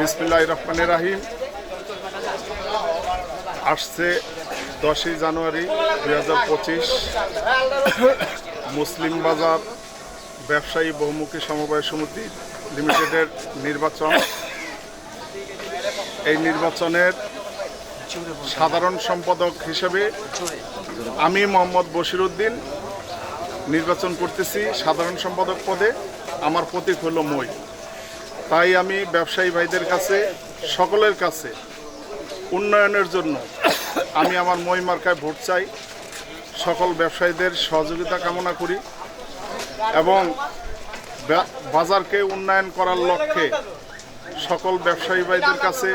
বিসমিল্লাহ রহমানের রাহিম। আসছে দশই জানুয়ারি দুই হাজার পঁচিশ। মুসলিম বাজার ব্যবসায়ী বহুমুখী সমবায় সমিতি লিমিটেডের নির্বাচন। এই নির্বাচনের সাধারণ সম্পাদক হিসেবে আমি মোহাম্মদ বশিরউদ্দিন নির্বাচন করতেছি সাধারণ সম্পাদক পদে। আমার প্রতীক হলো মই। তাই আমি ব্যবসায়ী ভাইদের কাছে, সকলের কাছে উন্নয়নের জন্য আমি আমার মই মার্কায় ভোট চাই। সকল ব্যবসায়ীদের সহযোগিতা কামনা করি এবং বাজারকে উন্নয়ন করার লক্ষ্যে সকল ব্যবসায়ী ভাইদের কাছে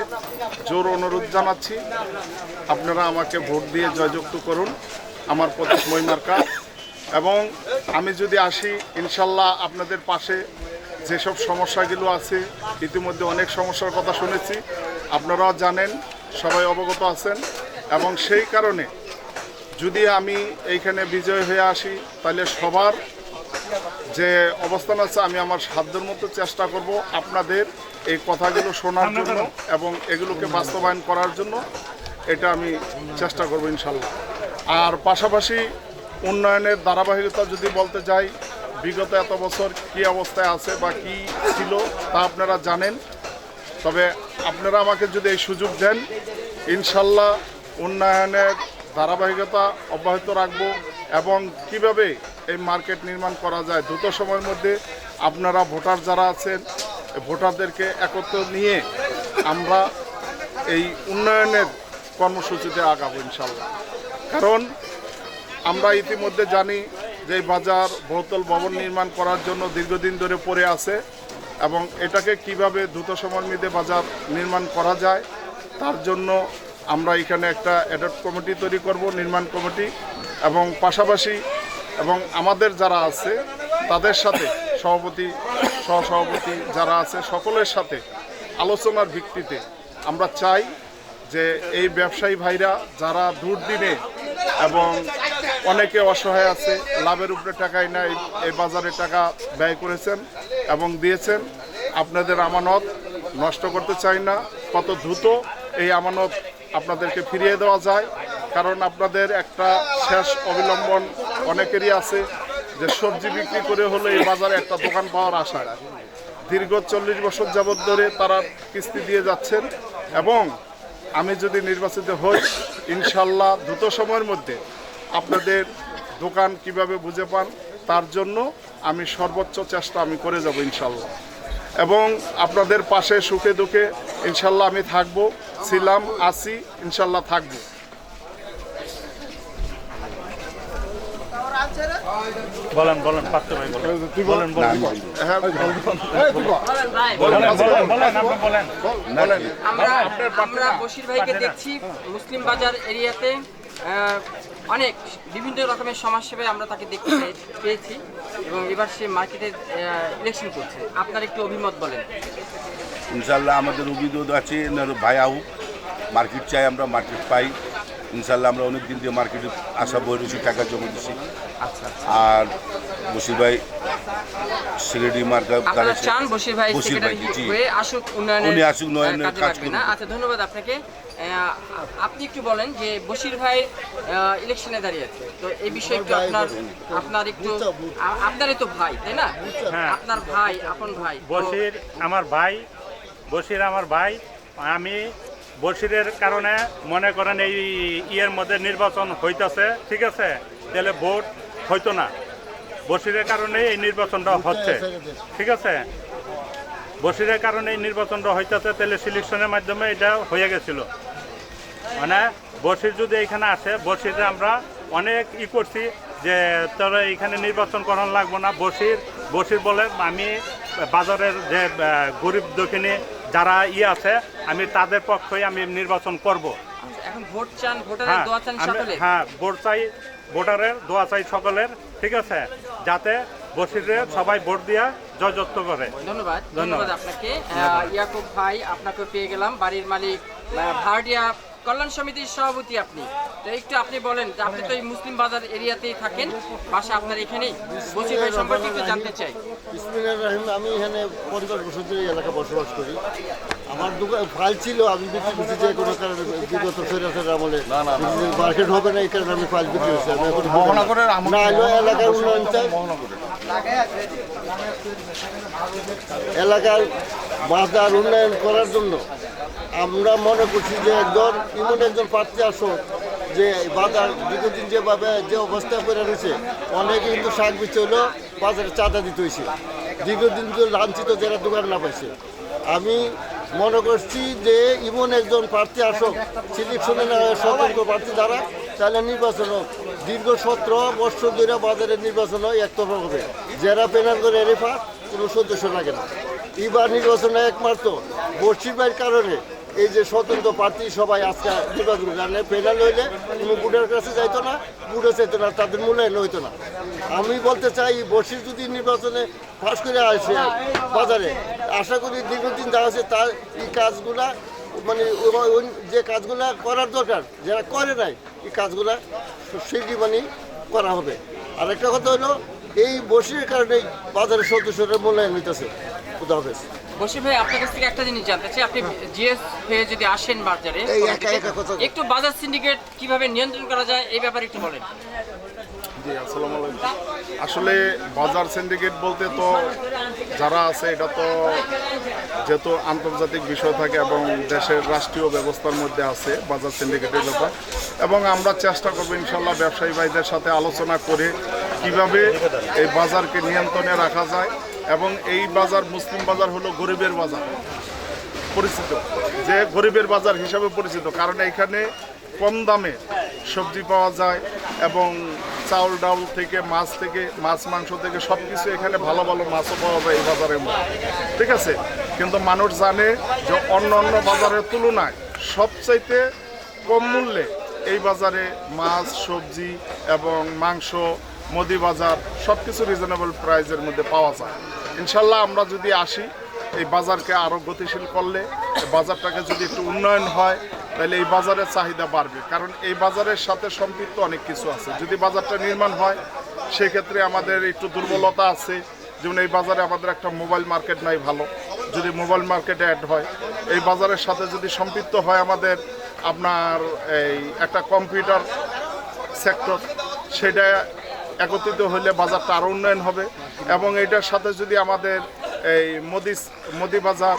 জোর অনুরোধ জানাচ্ছি। আপনারা আমাকে ভোট দিয়ে জয়যুক্ত করুন আমার প্রতীক মই মার্কা। এবং আমি যদি আসি, ইনশাল্লাহ আপনাদের পাশে যেসব সমস্যাগুলো আছে, ইতিমধ্যে অনেক সমস্যার কথা শুনেছি। আপনারাও জানেন, সবাই অবগত আছেন। এবং সেই কারণে যদি আমি এইখানে বিজয় হয়ে আসি, তাহলে সবার যে অবস্থান আছে, আমি আমার সাধ্যের মতো চেষ্টা করব আপনাদের এই কথাগুলো শোনার জন্য এবং এগুলোকে বাস্তবায়ন করার জন্য। এটা আমি চেষ্টা করব ইনশাল্লাহ। আর পাশাপাশি উন্নয়নের ধারাবাহিকতা যদি বলতে যাই বিগত এত বছর কি অবস্থায় আছে বা কি ছিল তা আপনারা জানেন। তবে আপনারা আমাকে যদি এই সুযোগ দেন, ইনশাল্লাহ উন্নয়নের ধারাবাহিকতা অব্যাহত রাখব এবং কীভাবে এই মার্কেট নির্মাণ করা যায় দ্রুত সময়ের মধ্যে আপনারা ভোটার যারা আছেন ভোটারদেরকে একত্র নিয়ে আমরা এই উন্নয়নের কর্মসূচিতে আগাবো ইনশাল্লাহ। কারণ আমরা ইতিমধ্যে জানি যে বাজার, বহুতল ভবন নির্মাণ করার জন্য দীর্ঘদিন ধরে পড়ে আছে এবং এটাকে কীভাবে দ্রুত সময়ের মধ্যে বাজার নির্মাণ করা যায়, তার জন্য আমরা এখানে একটা অ্যাডপ্ট কমিটি তৈরি করব, নির্মাণ কমিটি, এবং পাশাপাশি এবং আমাদের যারা আছে, তাদের সাথে সভাপতি, সহসভাপতি যারা আছে, সকলের সাথে আলোচনার ভিত্তিতে আমরা চাই যে এই ব্যবসায়ী ভাইরা যারা দূর দিনে এবং অনেকে অসহায় আছে, লাভের উপরে টাকাই নাই, এই বাজারে টাকা ব্যয় করেছেন এবং দিয়েছেন। আপনাদের আমানত নষ্ট করতে চাই না, কত দ্রুত এই আমানত আপনাদেরকে ফিরিয়ে দেওয়া যায়। কারণ আপনাদের একটা শেষ অবিলম্বন অনেকেরই আছে, যে সবজি বিক্রি করে হলে এই বাজারে একটা দোকান পাওয়ার আশা। দীর্ঘ চল্লিশ বছর যাবৎ ধরে তারা কিস্তি দিয়ে যাচ্ছেন এবং আমি যদি নির্বাচিত হই, ইনশাল্লাহ দ্রুত সময়ের মধ্যে আপনাদের দোকান কীভাবে বুঝে পান তার জন্য আমি সর্বোচ্চ চেষ্টা আমি করে যাব ইনশাল্লাহ। এবং আপনাদের পাশে সুখে দুঃখে ইনশাল্লাহ আমি থাকব ছিলাম আছি ইনশাল্লাহ থাকব। বলেন বলেন ভাই বলেন। বলেন বলেন বলেন। হ্যাঁ বলেন আমরা আমরা বশির ভাইকে দেখছি মুসলিম বাজার এরিয়াতে। অনেক বিভিন্ন রকমের সমাজসেবায় আমরা তাকে দেখতে পেয়েছি এবং এবার সে মার্কেটে ইলেকশন করছে। আপনার একটু অভিমত বলেন। ইনশাল্লাহ আমাদের অভিযোগ আছে ভাই আউ মার্কেট চাই আমরা মার্কেট পাই। ইনশাল্লাহ আমরা অনেক দিন দিয়ে মার্কেটে আসা বই রয়েছি টাকা জমা দিচ্ছি। আচ্ছা আর বসির ভাই সেক্রেটারি মার্কা আপনারা চান বশির ভাই জি। আসুক উন্নয়নের উনি আসুক, উন্নয়নের কাজ লাগবে না। আচ্ছা ধন্যবাদ আপনাকে। আপনি একটু বলেন যে বশির ভাই ইলেকশনে দাঁড়িয়েছে তো এই বিষয়ে একটু আপনার আপনার একটু আপনারই তো ভাই তাই না? হ্যাঁ। আপনার ভাই আপন ভাই। বসির আমার ভাই বসির আমার ভাই আমি বসিরের কারণে মনে করেন এই ইয়ের মধ্যে নির্বাচন হইতাছে ঠিক আছে? তাহলে ভোট হইতো না। বসিরের কারণে এই নির্বাচনটা হচ্ছে ঠিক আছে? বসিরের কারণে এই নির্বাচনটা হইতেছে তাহলে সিলেকশনের মাধ্যমে এটা হয়ে গেছিল। মানে বসির যদি এখানে আসে বসিরে আমরা অনেক ই করছি যে তোরা এখানে নির্বাচন করানো লাগবো না। বসির বসির বলে আমি বাজারের যে গরিব দক্ষিণে যারা ই আছে আমি তাদের পক্ষে আমি নির্বাচন করব। এখন ভোট চান ভোটারের হ্যাঁ দোয়া চান সকলে হ্যাঁ ভোট চাই ভোটারের দোয়া চাই সকলের ঠিক আছে? যাতে বসিরে সবাই ভোট দিয়া জয়যুক্ত করে। ধন্যবাদ ধন্যবাদ। ধন্যবাদ। আপনাকে। ইয়াকুব ভাই আপনাকে পেয়ে গেলাম। বাড়ির মালিক ভাড়িয়া কল্যাণ সমিতির সভাপতি আপনি। তো একটু আপনি বলেন যে আপনি তো এই মুসলিম বাজার এরিয়াতেই থাকেন বাসা আপনার এখানেই। বসির ভাই সম্পর্কে একটু জানতে চাই। ইসমিনার রাহিম আমি এখানে পরিবার বসতি এই এলাকা বসবাস করি। আমার দোকান ফাইল ছিল আমি বিক্রি করছি যে কোনো কারণে বিগত ফেরাতের আমলে। মার্কেট হবে না এই কারণে আমি ফাইল বিক্রি করছি। আমি এখন না এলো এলাকার উন্নয়ন চাই। এলাকার বাজার উন্নয়ন করার জন্য আমরা মনে করছি যে একজন, এমন একজন প্রার্থী আসো যে বাজার দীর্ঘদিন যেভাবে যে অবস্থা করে রয়েছে, অনেকে কিন্তু শাক বিচে হলো বাজারে চাঁদা দিতে হয়েছে। দীর্ঘদিন ধরে লাঞ্ছিত যারা দোকান না পাইছে। আমি মনে করছি যে এমন একজন প্রার্থী আসুক সিলেকশনে না স্বতন্ত্র প্রার্থী দ্বারা তাহলে নির্বাচন হোক। দীর্ঘ সতেরো বছর ধরে বাজারের নির্বাচন হয়, একতরফা হবে। যারা পেনার করে রেফা কোনো সদস্য লাগে না। এবার নির্বাচনে একমাত্র বর্ষিবার কারণে। এই যে স্বতন্ত্র প্রার্থী সবাই আজকে নির্বাচন জানে পেনাল হইলে কোনো বুটের কাছে যাইতো না বুটে চাইতো না, তাদের মূল্যায়ন হইতো না। আমি বলতে চাই বর্ষির যদি নির্বাচনে ফাঁস করে আসে বাজারে, আশা করি দীর্ঘদিন যা আছে তার এই কাজগুলা মানে যে কাজগুলা করার দরকার, যারা করে নাই, এই কাজগুলা সেটি মানে করা হবে। আর একটা কথা হলো, এই বসির কারণেই বাজারের সদস্যরা মূল্যায়ন হইতেছে। খুদা বসির ভাই আপনার কাছ থেকে একটা জিনিস জানতে চাই। আপনি জিএস হয়ে যদি আসেন বাজারে। একটু বাজার সিন্ডিকেট কীভাবে নিয়ন্ত্রণ করা যায় এই ব্যাপারে একটু বলেন। জি আসসালামু আলাইকুম। আসলে বাজার সিন্ডিকেট বলতে তো যারা আছে এটা তো যেহেতু আন্তর্জাতিক বিষয় থাকে এবং দেশের রাষ্ট্রীয় ব্যবস্থার মধ্যে আছে বাজার সিন্ডিকেটের ব্যাপার। এবং আমরা চেষ্টা করব ইনশাল্লাহ ব্যবসায়ী ভাইদের সাথে আলোচনা করে কীভাবে এই বাজারকে নিয়ন্ত্রণে রাখা যায়। এবং এই বাজার মুসলিম বাজার হলো গরিবের বাজার। পরিচিত। যে গরিবের বাজার হিসাবে পরিচিত, কারণ এখানে কম দামে সবজি পাওয়া যায় এবং চাউল ডাউল থেকে, মাছ থেকে, মাছ, মাংস থেকে সব কিছু এখানে ভালো ভালো মাছও পাওয়া যায় এই বাজারের মধ্যে। ঠিক আছে? কিন্তু মানুষ জানে যে অন্য অন্য বাজারের তুলনায় সবচাইতে কম মূল্যে এই বাজারে মাছ, সবজি এবং মাংস মুদি বাজার সব কিছু রিজনেবল প্রাইসের মধ্যে পাওয়া যায়। ইনশাল্লাহ আমরা যদি আসি, এই বাজারকে আরও গতিশীল করলে বাজারটাকে যদি একটু উন্নয়ন হয়, তাহলে এই বাজারের চাহিদা বাড়বে। কারণ এই বাজারের সাথে সম্পৃক্ত অনেক কিছু আছে। যদি বাজারটা নির্মাণ হয়, সেক্ষেত্রে আমাদের একটু দুর্বলতা আছে। যেমন এই বাজারে আমাদের একটা মোবাইল মার্কেট নাই ভালো। যদি মোবাইল মার্কেটে অ্যাড হয়, এই বাজারের সাথে যদি সম্পৃক্ত হয় আমাদের, আপনার এই একটা কম্পিউটার সেক্টর সেটা একত্রিত হলে বাজারটা আরও উন্নয়ন হবে। এবং এটার সাথে যদি আমাদের এই মোদি মোদি বাজার,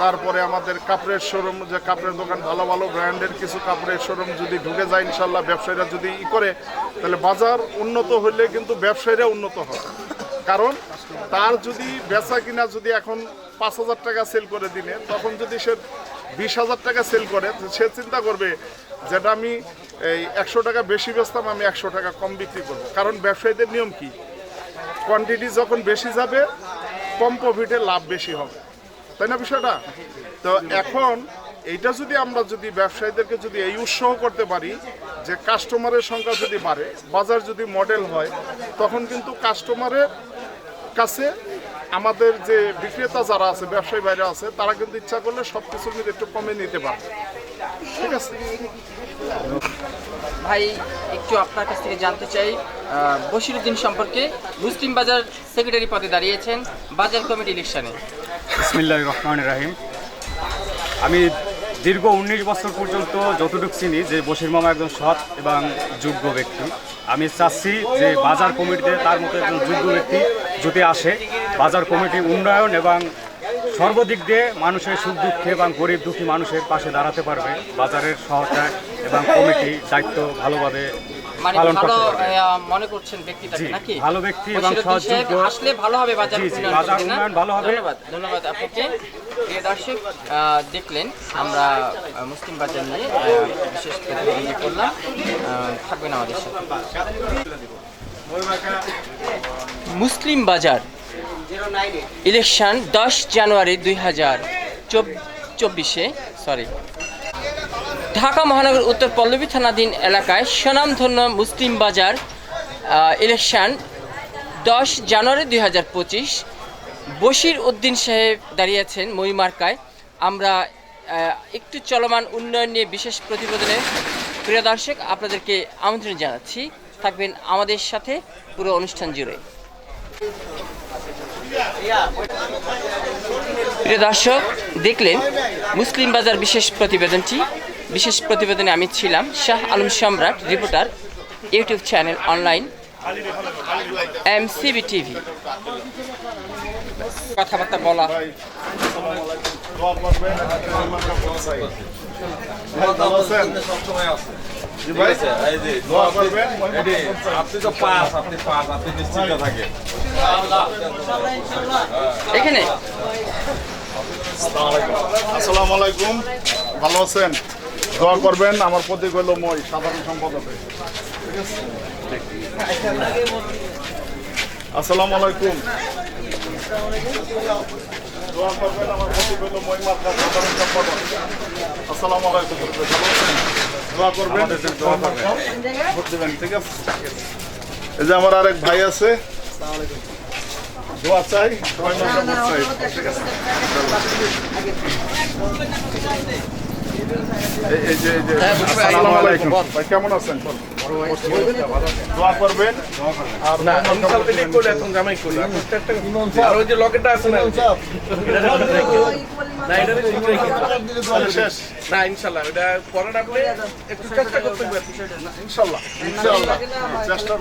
তারপরে আমাদের কাপড়ের শোরুম, যে কাপড়ের দোকান, ভালো ভালো ব্র্যান্ডের কিছু কাপড়ের শোরুম যদি ঢুকে যায় ইনশাল্লাহ ব্যবসায়ীরা যদি ই করে, তাহলে বাজার উন্নত হলে কিন্তু ব্যবসায়ীরা উন্নত হবে। কারণ তার যদি বেচা কিনা যদি এখন পাঁচ হাজার টাকা সেল করে দিনে, তখন যদি সে বিশ হাজার টাকা সেল করে, সে চিন্তা করবে, যেটা আমি এই একশো টাকা বেশি বেচতাম, আমি একশো টাকা কম বিক্রি করব। কারণ ব্যবসায়ীদের নিয়ম কি? কোয়ান্টিটি যখন বেশি যাবে, কম প্রফিটে লাভ বেশি হবে। তাই না বিষয়টা? তো এখন এইটা যদি আমরা যদি ব্যবসায়ীদেরকে যদি এই উৎসাহ করতে পারি, যে কাস্টমারের সংখ্যা যদি বাড়ে, বাজার যদি মডেল হয়, তখন কিন্তু কাস্টমারের কাছে আমাদের যে বিক্রেতা যারা আছে, ব্যবসায়ী বাইরে আছে, তারা কিন্তু ইচ্ছা করলে সব কিছু মধ্যে একটু কমে নিতে পারবে। ঠিক আছে? ভাই একটু আপনার কাছ থেকে জানতে চাই আহ, বশিরউদ্দিন সম্পর্কে মুসলিম বাজার সেক্রেটারি পদে দাঁড়িয়েছেন বাজার কমিটি ইলেকশনে। বিসমিল্লাহ রহমান রাহিম। আমি দীর্ঘ উনিশ বছর পর্যন্ত যতটুকু চিনি যে বশির মামা একজন সৎ এবং যোগ্য ব্যক্তি। আমি চাচ্ছি যে বাজার কমিটিতে তার মতো একজন যোগ্য ব্যক্তি যদি আসে। বাজার কমিটি উন্নয়ন এবং সর্বদিক দিয়ে মানুষের সুখ দুঃখে এবং গরিব দুঃখী মানুষের পাশে দাঁড়াতে পারবে বাজারের সহকার এবং কমিটি দায়িত্ব ভালোভাবে মানে পালন ভালো করতে পারবে। মনে করছেন ব্যক্তিটাকে নাকি? ভালো ব্যক্তি এবং আসলে ভালো হবে বাজার বাজার উন্নয়ন ভালো হবে। ধন্যবাদ ধন্যবাদ আপনাকে। প্রিয় দর্শক দেখলেন আমরা মুসলিম বাজার নিয়ে বিশেষ প্রতিনিধি করলাম। থাকবেন আমাদের সাথে। মুসলিম বাজার ইলেকশন দশ জানুয়ারি দুই হাজার চব্বিশে সরি ঢাকা মহানগর উত্তর পল্লবী থানাধীন এলাকায় স্বনামধন্য মুসলিম বাজার ইলেকশন দশ জানুয়ারি দুই হাজার পঁচিশ। বশির উদ্দিন সাহেব দাঁড়িয়েছেন মহিমার্কায়। আমরা একটু চলমান উন্নয়ন নিয়ে বিশেষ প্রতিবেদনে। প্রিয় দর্শক, আপনাদেরকে আমন্ত্রণ জানাচ্ছি। থাকবেন আমাদের সাথে পুরো অনুষ্ঠান জুড়ে। প্রিয় দর্শক, দেখলেন মুসলিম বাজার বিশেষ প্রতিবেদনটি। বিশেষ প্রতিবেদনে আমি ছিলাম Shah Alam Samrat, reporter, YouTube channel online, MCB TV. কথাবার্তা বলা। আসসালামু আলাইকুম ভালো আছেন দোয়া করবেন আপনি তো পাস আপনি পাস আপনি নিশ্চিন্ত থাকেন এখানে আসসালামু আলাইকুম। ভালো আছেন? দোয়া করবেন আমার প্রতীক হলো মই সাধারণ সম্পাদক আসসালামু আলাইকুম। দোয়া করবেন আমার প্রতীক হলো মই মার্কা সাধারণ সম্পাদক আসসালামু আলাইকুম ভালো করবেন দোয়া করবেন ঠিক আছে এই যে আমার আরেক ভাই আছে দোয়া চাই ঠিক আছে। যে- যে- কেমন আছেন? দোয়া করবেন। আর তাহলে শেষ। না ইনশাল্লাহ এটা পরের আপনি একটু চেষ্টা করতে পারেন ইনশাল্লাহ। ইনশাল্লাহ। চেষ্টা